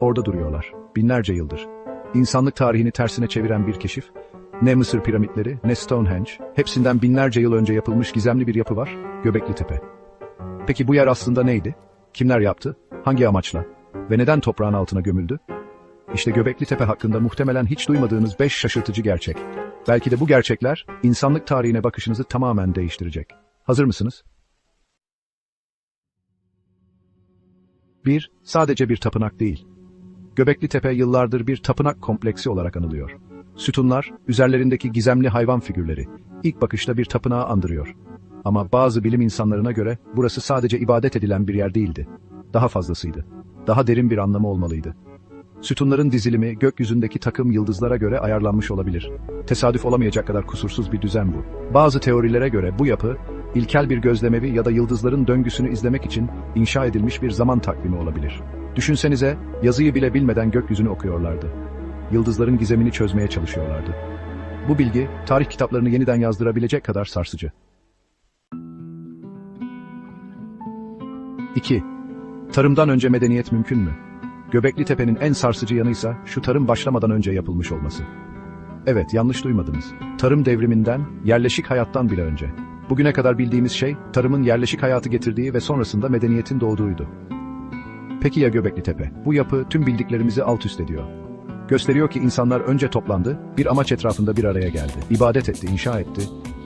orada duruyorlar. Binlerce yıldır. İnsanlık tarihini tersine çeviren bir keşif. Ne Mısır piramitleri, ne Stonehenge. Hepsinden binlerce yıl önce yapılmış gizemli bir yapı var. Göbekli Tepe. Peki bu yer aslında neydi? Kimler yaptı? Hangi amaçla? Ve neden toprağın altına gömüldü? İşte Göbekli Tepe hakkında muhtemelen hiç duymadığınız 5 şaşırtıcı gerçek. Belki de bu gerçekler insanlık tarihine bakışınızı tamamen değiştirecek. Hazır mısınız? 1. Sadece bir tapınak değil. Göbekli Tepe yıllardır bir tapınak kompleksi olarak anılıyor. Sütunlar, üzerlerindeki gizemli hayvan figürleri, ilk bakışta bir tapınağı andırıyor. Ama bazı bilim insanlarına göre burası sadece ibadet edilen bir yer değildi. Daha fazlasıydı. Daha derin bir anlamı olmalıydı. Sütunların dizilimi gökyüzündeki takım yıldızlara göre ayarlanmış olabilir. Tesadüf olamayacak kadar kusursuz bir düzen bu. Bazı teorilere göre bu yapı, ilkel bir gözlemevi ya da yıldızların döngüsünü izlemek için inşa edilmiş bir zaman takvimi olabilir. Düşünsenize, yazıyı bile bilmeden gökyüzünü okuyorlardı. Yıldızların gizemini çözmeye çalışıyorlardı. Bu bilgi, tarih kitaplarını yeniden yazdırabilecek kadar sarsıcı. 2. Tarımdan önce medeniyet mümkün mü? Göbekli Tepe'nin en sarsıcı yanıysa şu tarım başlamadan önce yapılmış olması. Evet, yanlış duymadınız. Tarım devriminden, yerleşik hayattan bile önce. Bugüne kadar bildiğimiz şey, tarımın yerleşik hayatı getirdiği ve sonrasında medeniyetin doğduğuydu. Peki ya Göbekli Tepe? Bu yapı tüm bildiklerimizi alt üst ediyor. Gösteriyor ki insanlar önce toplandı, bir amaç etrafında bir araya geldi. İbadet etti, inşa etti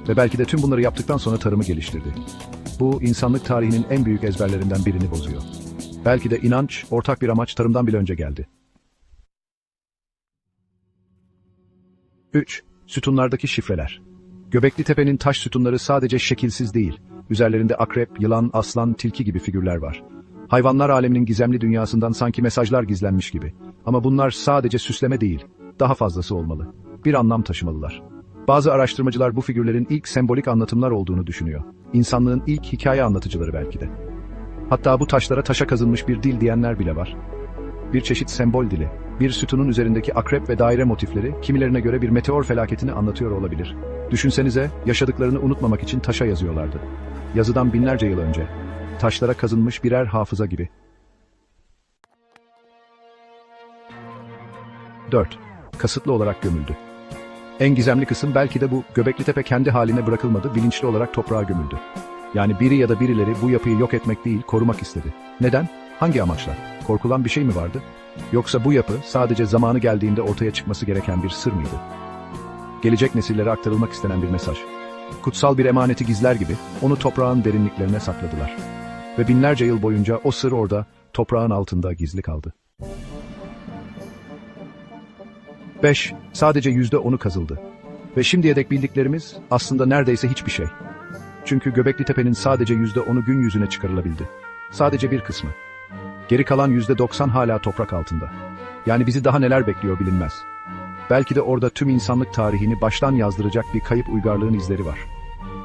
ve belki de tüm bunları yaptıktan sonra tarımı geliştirdi. Bu, insanlık tarihinin en büyük ezberlerinden birini bozuyor. Belki de inanç, ortak bir amaç tarımdan bile önce geldi. 3. Sütunlardaki şifreler. Göbekli Tepe'nin taş sütunları sadece şekilsiz değil. Üzerlerinde akrep, yılan, aslan, tilki gibi figürler var. Hayvanlar aleminin gizemli dünyasından sanki mesajlar gizlenmiş gibi. Ama bunlar sadece süsleme değil, daha fazlası olmalı. Bir anlam taşımalılar. Bazı araştırmacılar bu figürlerin ilk sembolik anlatımlar olduğunu düşünüyor. İnsanlığın ilk hikaye anlatıcıları belki de. Hatta bu taşlara taşa kazınmış bir dil diyenler bile var. Bir çeşit sembol dili. Bir sütunun üzerindeki akrep ve daire motifleri kimilerine göre bir meteor felaketini anlatıyor olabilir. Düşünsenize yaşadıklarını unutmamak için taşa yazıyorlardı. Yazıdan binlerce yıl önce. Taşlara kazınmış birer hafıza gibi. 4. Kasıtlı olarak gömüldü. En gizemli kısım belki de bu Göbekli Tepe kendi haline bırakılmadı, bilinçli olarak toprağa gömüldü. Yani biri ya da birileri bu yapıyı yok etmek değil, korumak istedi. Neden? Hangi amaçla? Korkulan bir şey mi vardı? Yoksa bu yapı sadece zamanı geldiğinde ortaya çıkması gereken bir sır mıydı? Gelecek nesillere aktarılmak istenen bir mesaj. Kutsal bir emaneti gizler gibi onu toprağın derinliklerine sakladılar. Ve binlerce yıl boyunca o sır orada, toprağın altında gizli kaldı. 5. Sadece yüzde onu kazıldı. Ve şimdiye dek bildiklerimiz aslında neredeyse hiçbir şey. Çünkü Göbekli Tepe'nin sadece yüzde onu gün yüzüne çıkarılabildi. Sadece bir kısmı. Geri kalan yüzde doksan hala toprak altında. Yani bizi daha neler bekliyor bilinmez. Belki de orada tüm insanlık tarihini baştan yazdıracak bir kayıp uygarlığın izleri var.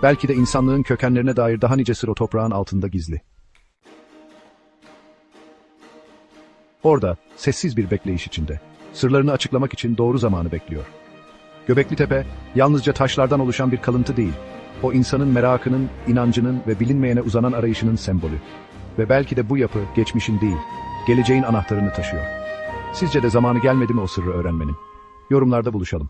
Belki de insanlığın kökenlerine dair daha nice sır o toprağın altında gizli. Orada, sessiz bir bekleyiş içinde. Sırlarını açıklamak için doğru zamanı bekliyor. Göbekli Tepe, yalnızca taşlardan oluşan bir kalıntı değil. O insanın merakının, inancının ve bilinmeyene uzanan arayışının sembolü. Ve belki de bu yapı geçmişin değil, geleceğin anahtarını taşıyor. Sizce de zamanı gelmedi mi o sırrı öğrenmenin? Yorumlarda buluşalım.